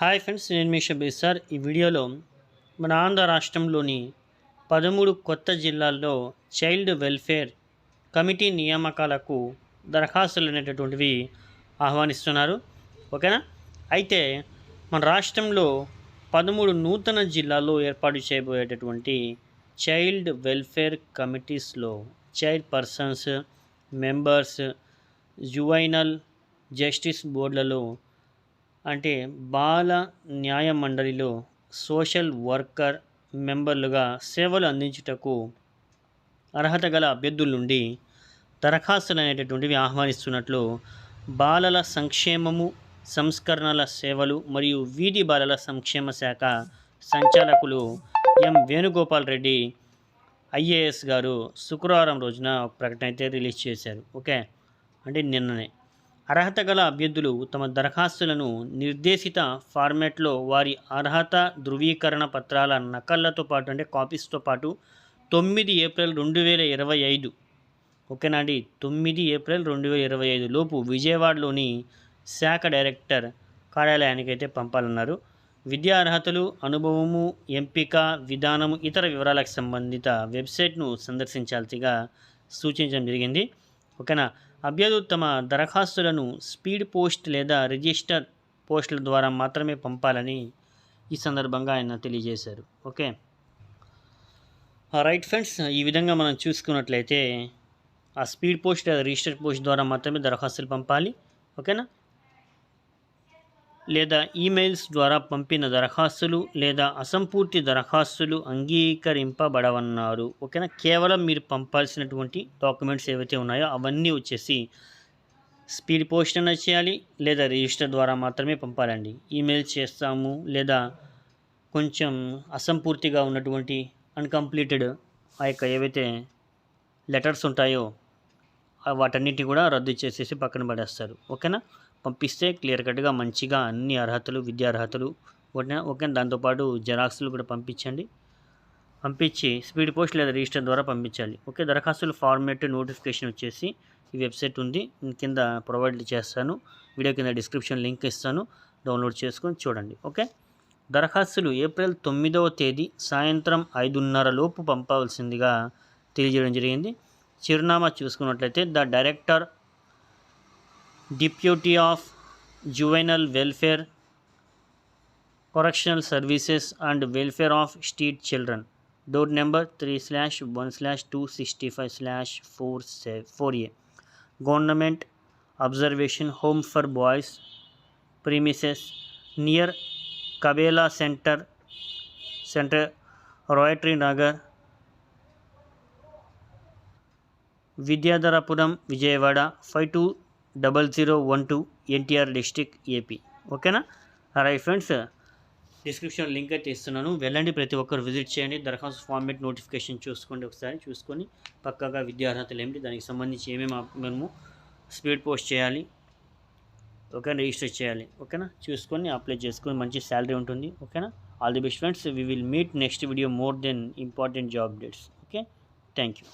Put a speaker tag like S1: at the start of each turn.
S1: Hi friends నేను మీ Shabbir sir. ఈ వీడియోలో మన ఆంధ్ర రాష్ట్రంలోని పదమూడు కొత్త జిల్లాల్లో చైల్డ్ వెల్ఫేర్ కమిటీ నియామకాలకు దరఖాస్తులు అనేటటువంటివి ఆహ్వానిస్తున్నారు. ఓకేనా? అయితే మన రాష్ట్రంలో పదమూడు నూతన జిల్లాల్లో ఏర్పాటు చేయబోయేటటువంటి child welfare కమిటీస్లో child persons members juvenile justice బోర్డులలో అంటే బాల న్యాయ మండలిలో సోషల్ వర్కర్ మెంబర్లుగా సేవలు అందించుటకు అర్హత గల అభ్యర్థుల నుండి దరఖాస్తులు అనేటటువంటివి ఆహ్వానిస్తున్నట్లు బాలల సంక్షేమము సంస్కరణల సేవలు మరియు వీధి బాలల సంక్షేమ శాఖ సంచాలకులు ఎం. వేణుగోపాల్ రెడ్డి ఐఏఎస్ గారు శుక్రవారం రోజున ఒక ప్రకటన అయితే రిలీజ్ చేశారు. ఓకే? అంటే నిన్ననే. అర్హత గల అభ్యర్థులు తమ దరఖాస్తులను నిర్దేశిత ఫార్మాట్లో వారి అర్హత ధృవీకరణ పత్రాల నకళ్ళతో పాటు అంటే కాపీస్తో పాటు తొమ్మిది ఏప్రిల్ రెండు వేల ఇరవై ఐదు. ఓకేనా అండి? తొమ్మిది ఏప్రిల్ రెండు వేల ఇరవై ఐదు లోపు విజయవాడలోని శాఖ డైరెక్టర్ కార్యాలయానికి అయితే పంపాలన్నారు. విద్యా అర్హతలు అనుభవము ఎంపిక విధానము ఇతర వివరాలకు సంబంధిత వెబ్సైట్ను సందర్శించాల్సిగా సూచించడం జరిగింది. ఓకేనా? అభ్యర్థులు తమ దరఖాస్తులను స్పీడ్ పోస్ట్ లేదా రిజిస్టర్ పోస్టుల ద్వారా మాత్రమే పంపాలని ఈ సందర్భంగా ఆయన తెలియజేశారు. ఓకే? రైట్ ఫ్రెండ్స్ ఈ విధంగా మనం చూసుకున్నట్లయితే ఆ స్పీడ్ పోస్ట్ లేదా రిజిస్టర్ పోస్ట్ ద్వారా మాత్రమే దరఖాస్తులు పంపాలి. ఓకేనా? లేదా ఈమెయిల్స్ ద్వారా పంపిన దరఖాస్తులు లేదా అసంపూర్తి దరఖాస్తులు అంగీకరింపబడవన్నారు. ఓకేనా? కేవలం మీరు పంపాల్సినటువంటి డాక్యుమెంట్స్ ఏవైతే ఉన్నాయో అవన్నీ వచ్చేసి స్పీడ్ పోస్ట్ అయినా చేయాలి లేదా రిజిస్టర్ ద్వారా మాత్రమే పంపాలండి. ఈమెయిల్ చేస్తాము లేదా కొంచెం అసంపూర్తిగా ఉన్నటువంటి అన్కంప్లీటెడ్ ఆ యొక్క ఏవైతే లెటర్స్ ఉంటాయో వాటన్నిటి వాటన్నిటిని కూడా రద్దు చేసేసి పక్కన పడేస్తారు. ఓకేనా? పంపిస్తే క్లియర్ కట్గా మంచిగా అన్ని అర్హతలు విద్యా అర్హతలు ఓకే ఓకే దాంతోపాటు జెరాక్స్లు కూడా పంపించండి. పంపించి స్పీడ్ పోస్ట్ లేదా రిజిస్టర్ ద్వారా పంపించాలి. ఓకే దరఖాస్తుల ఫార్మేట్ నోటిఫికేషన్ వచ్చేసి ఈ వెబ్సైట్ ఉంది. కింద ప్రొవైడ్ చేస్తాను. వీడియో కింద డిస్క్రిప్షన్ లింక్ ఇస్తాను. డౌన్లోడ్ చేసుకొని చూడండి. ఓకే దరఖాస్తులు ఏప్రిల్ తొమ్మిదవ తేదీ సాయంత్రం ఐదున్నర లోపు పంపవలసిందిగా తెలియజేయడం జరిగింది. చిరునామా చూసుకున్నట్లయితే the director Deputy of Juvenile Welfare, Correctional Services and Welfare of Street Children. Door number 3 slash 1 slash 265 slash 4 4A. Government Observation Home for Boys premises near Kabela Center, Center Royatri Nagar, Vidyadharapuram, Vijayawada 2. Double zero one two NTR district AP. ఓకేనా? Right friends description link అయితే ఇస్తున్నాను. వెళ్ళండి ప్రతి ఒక్కరు visit చేయండి. దరఖాస్తు format notification చూసుకోండి ఒకసారి. చూసుకొని పక్కాగా విద్యా అర్హతలు ఏమిటి? దానికి సంబంధించి ఏమేమి మేము మనము స్పీడ్ పోస్ట్ చేయాలి. ఓకే రిజిస్టర్ చేయాలి. ఓకేనా? చూసుకొని అప్లై చేసుకొని మంచి శాలరీ ఉంటుంది. ఓకేనా? All the best friends we will meet next video more then important job dates okay thank you